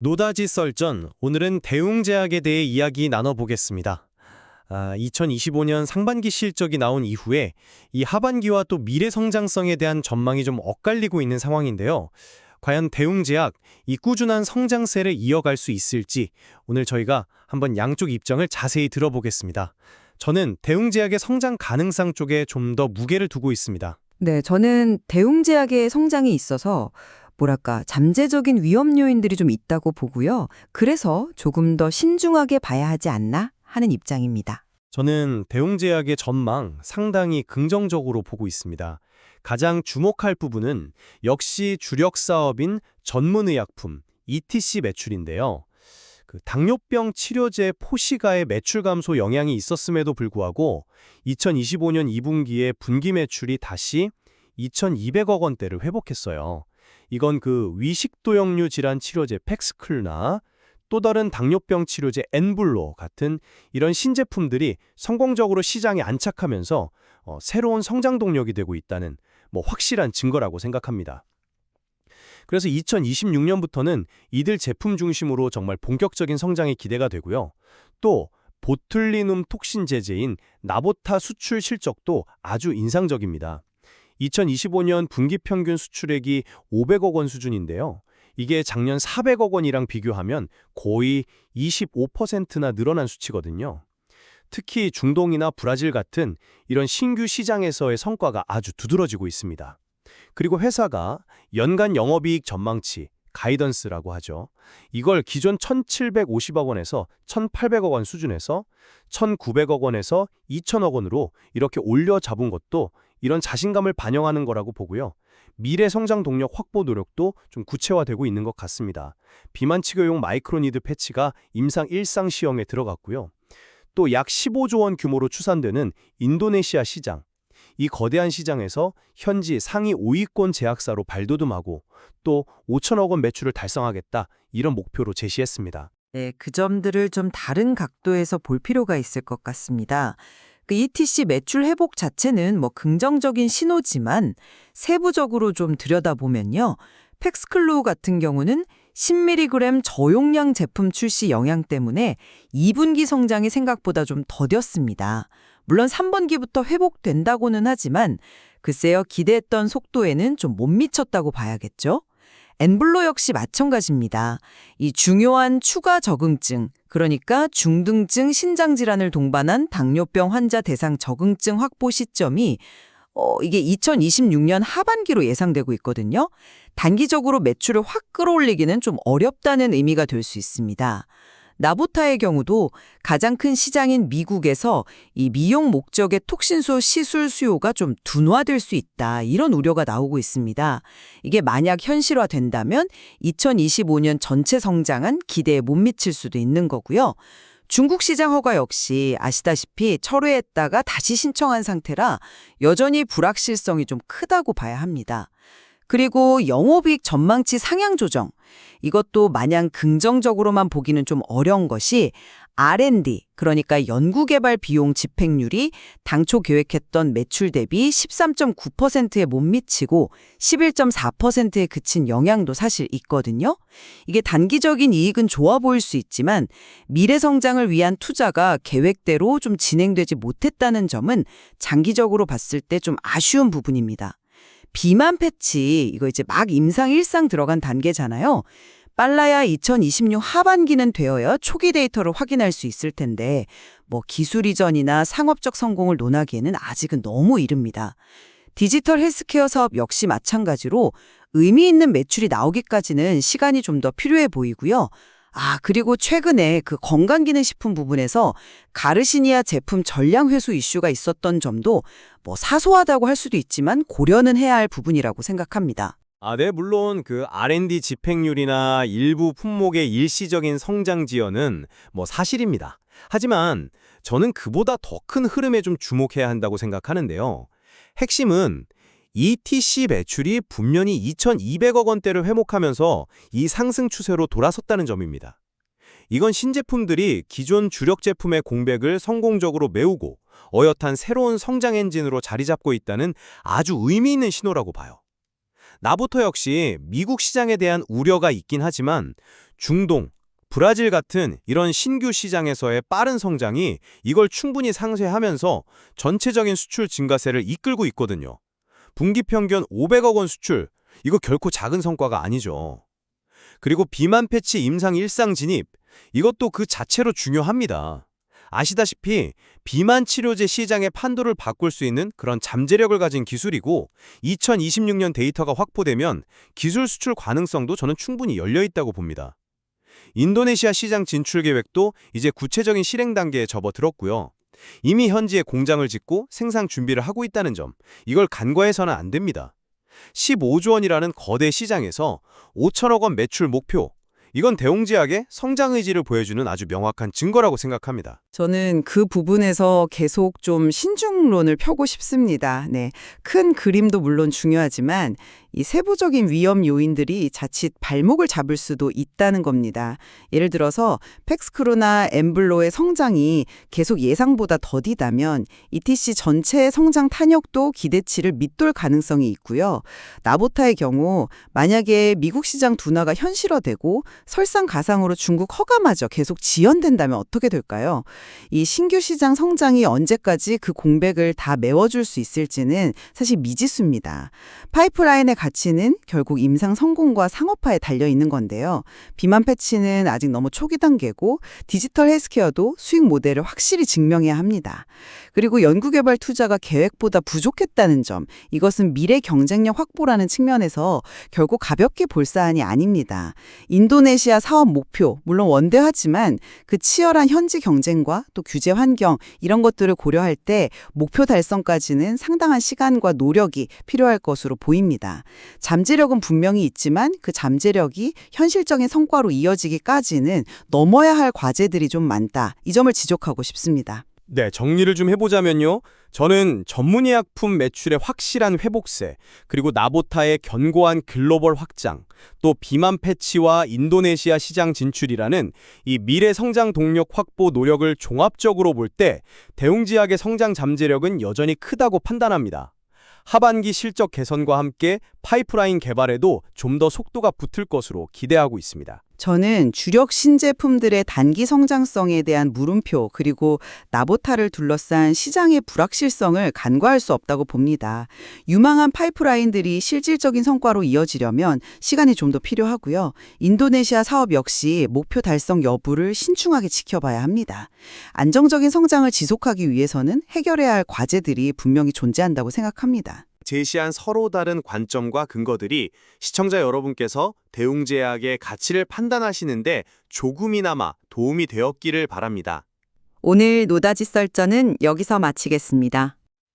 노다지 썰전, 오늘은 대웅제약에 대해 이야기 나눠보겠습니다. 아, 2025년 상반기 실적이 나온 이후에 이 하반기와 또 미래 성장성에 대한 전망이 좀 엇갈리고 있는 상황인데요. 과연 대웅제약, 이 꾸준한 성장세를 이어갈 수 있을지 오늘 저희가 한번 양쪽 입장을 자세히 들어보겠습니다. 저는 대웅제약의 성장 가능성 쪽에 좀 더 무게를 두고 있습니다. 네, 저는 대웅제약의 성장이 있어서 뭐랄까 잠재적인 위험 요인들이 좀 있다고 보고요. 그래서 조금 더 신중하게 봐야 하지 않나 하는 입장입니다. 저는 대웅제약의 전망 상당히 긍정적으로 보고 있습니다. 가장 주목할 부분은 역시 주력 사업인 전문의약품 ETC 매출인데요. 그 당뇨병 치료제 포시가의 매출 감소 영향이 있었음에도 불구하고 2025년 2분기에 분기 매출이 다시 2,200억 원대를 회복했어요. 이건 그 위식도역류 질환 치료제 팩스클나 또 다른 당뇨병 치료제 엔블로 같은 이런 신제품들이 성공적으로 시장에 안착하면서 어, 새로운 성장 동력이 되고 있다는 뭐 확실한 증거라고 생각합니다. 그래서 2026년부터는 이들 제품 중심으로 정말 본격적인 성장이 기대가 되고요. 또 보툴리눔 톡신 제제인 나보타 수출 실적도 아주 인상적입니다. 2025년 분기 평균 수출액이 500억 원 수준인데요. 이게 작년 400억 원이랑 비교하면 거의 25%나 늘어난 수치거든요. 특히 중동이나 브라질 같은 이런 신규 시장에서의 성과가 아주 두드러지고 있습니다. 그리고 회사가 연간 영업이익 전망치, 가이던스라고 하죠. 이걸 기존 1,750억 원에서 1,800억 원 수준에서 1,900억 원에서 2,000억 원으로 이렇게 올려 잡은 것도 이런 자신감을 반영하는 거라고 보고요. 미래 성장 동력 확보 노력도 좀 구체화되고 있는 것 같습니다. 비만 치료용 마이크로니드 패치가 임상 1상 시험에 들어갔고요. 또 약 15조 원 규모로 추산되는 인도네시아 시장. 이 거대한 시장에서 현지 상위 5위권 제약사로 발돋움하고 또 5천억 원 매출을 달성하겠다 이런 목표로 제시했습니다. 네, 그 점들을 좀 다른 각도에서 볼 필요가 있을 것 같습니다. 그 ETC 매출 회복 자체는 뭐 긍정적인 신호지만 세부적으로 좀 들여다보면요. 팩스클로우 같은 경우는 10mg 저용량 제품 출시 영향 때문에 2분기 성장이 생각보다 좀 더뎠습니다. 물론 3분기부터 회복된다고는 하지만 글쎄요 기대했던 속도에는 좀 못 미쳤다고 봐야겠죠. 엔블로 역시 마찬가지입니다. 이 중요한 추가 적응증, 그러니까 중등증 신장 질환을 동반한 당뇨병 환자 대상 적응증 확보 시점이 어, 이게 2026년 하반기로 예상되고 있거든요. 단기적으로 매출을 확 끌어올리기는 좀 어렵다는 의미가 될 수 있습니다. 나보타의 경우도 가장 큰 시장인 미국에서 이 미용 목적의 톡신소 시술 수요가 좀 둔화될 수 있다. 이런 우려가 나오고 있습니다. 이게 만약 현실화된다면 2025년 전체 성장은 기대에 못 미칠 수도 있는 거고요. 중국 시장 허가 역시 아시다시피 철회했다가 다시 신청한 상태라 여전히 불확실성이 좀 크다고 봐야 합니다. 그리고 영업이익 전망치 상향 조정. 이것도 마냥 긍정적으로만 보기는 좀 어려운 것이 R&D, 그러니까 연구개발 비용 집행률이 당초 계획했던 매출 대비 13.9%에 못 미치고 11.4%에 그친 영향도 사실 있거든요. 이게 단기적인 이익은 좋아 보일 수 있지만 미래 성장을 위한 투자가 계획대로 좀 진행되지 못했다는 점은 장기적으로 봤을 때 좀 아쉬운 부분입니다. 비만 패치 이거 이제 막 임상 1상 들어간 단계잖아요. 빨라야 2026 하반기는 되어야 초기 데이터를 확인할 수 있을 텐데 뭐 기술 이전이나 상업적 성공을 논하기에는 아직은 너무 이릅니다. 디지털 헬스케어 사업 역시 마찬가지로 의미 있는 매출이 나오기까지는 시간이 좀 더 필요해 보이고요. 아, 그리고 최근에 그 건강기능식품 부분에서 가르시니아 제품 전량 회수 이슈가 있었던 점도 뭐 사소하다고 할 수도 있지만 고려는 해야 할 부분이라고 생각합니다. 아, 네, 물론 그 R&D 집행률이나 일부 품목의 일시적인 성장 지연은 뭐 사실입니다. 하지만 저는 그보다 더 큰 흐름에 좀 주목해야 한다고 생각하는데요. 핵심은 ETC 매출이 분명히 2,200억 원대를 회복하면서 이 상승 추세로 돌아섰다는 점입니다. 이건 신제품들이 기존 주력 제품의 공백을 성공적으로 메우고 어엿한 새로운 성장 엔진으로 자리 잡고 있다는 아주 의미 있는 신호라고 봐요. 나부터 역시 미국 시장에 대한 우려가 있긴 하지만 중동, 브라질 같은 이런 신규 시장에서의 빠른 성장이 이걸 충분히 상쇄하면서 전체적인 수출 증가세를 이끌고 있거든요. 분기 평균 500억 원 수출, 이거 결코 작은 성과가 아니죠. 그리고 비만 패치 임상 일상 진입, 이것도 그 자체로 중요합니다. 아시다시피 비만 치료제 시장의 판도를 바꿀 수 있는 그런 잠재력을 가진 기술이고 2026년 데이터가 확보되면 기술 수출 가능성도 저는 충분히 열려 있다고 봅니다. 인도네시아 시장 진출 계획도 이제 구체적인 실행 단계에 접어들었고요. 이미 현지에 공장을 짓고 생산 준비를 하고 있다는 점, 이걸 간과해서는 안 됩니다. 15조 원이라는 거대 시장에서 5천억 원 매출 목표, 이건 대웅제약의 성장 의지를 보여주는 아주 명확한 증거라고 생각합니다. 저는 그 부분에서 계속 좀 신중론을 펴고 싶습니다. 네. 큰 그림도 물론 중요하지만 이 세부적인 위험 요인들이 자칫 발목을 잡을 수도 있다는 겁니다. 예를 들어서 팩스크루나 엠블로의 성장이 계속 예상보다 더디다면 ETC 전체의 성장 탄력도 기대치를 밑돌 가능성이 있고요. 나보타의 경우 만약에 미국 시장 둔화가 현실화되고 설상가상으로 중국 허가마저 계속 지연된다면 어떻게 될까요? 이 신규 시장 성장이 언제까지 그 공백을 다 메워줄 수 있을지는 사실 미지수입니다. 파이프라인의 가치는 결국 임상 성공과 상업화에 달려 있는 건데요. 비만 패치는 아직 너무 초기 단계고 디지털 헬스케어도 수익 모델을 확실히 증명해야 합니다. 그리고 연구개발 투자가 계획보다 부족했다는 점, 이것은 미래 경쟁력 확보라는 측면에서 결국 가볍게 볼 사안이 아닙니다. 인도네시아 사업 목표, 물론 원대하지만 그 치열한 현지 경쟁 과 또 규제 환경 이런 것들을 고려할 때 목표 달성까지는 상당한 시간과 노력이 필요할 것으로 보입니다. 잠재력은 분명히 있지만 그 잠재력이 현실적인 성과로 이어지기까지는 넘어야 할 과제들이 좀 많다. 이 점을 지적하고 싶습니다. 네, 정리를 좀 해보자면요. 저는 전문의약품 매출의 확실한 회복세, 그리고 나보타의 견고한 글로벌 확장, 또 비만 패치와 인도네시아 시장 진출이라는 이 미래 성장 동력 확보 노력을 종합적으로 볼 때 대웅지약의 성장 잠재력은 여전히 크다고 판단합니다. 하반기 실적 개선과 함께 파이프라인 개발에도 좀 더 속도가 붙을 것으로 기대하고 있습니다. 저는 주력 신제품들의 단기 성장성에 대한 물음표 그리고 나보타를 둘러싼 시장의 불확실성을 간과할 수 없다고 봅니다. 유망한 파이프라인들이 실질적인 성과로 이어지려면 시간이 좀 더 필요하고요. 인도네시아 사업 역시 목표 달성 여부를 신중하게 지켜봐야 합니다. 안정적인 성장을 지속하기 위해서는 해결해야 할 과제들이 분명히 존재한다고 생각합니다. 제시한 서로 다른 관점과 근거들이 시청자 여러분께서 대웅제약의 가치를 판단하시는데 조금이나마 도움이 되었기를 바랍니다. 오늘 노다지 썰전은 여기서 마치겠습니다.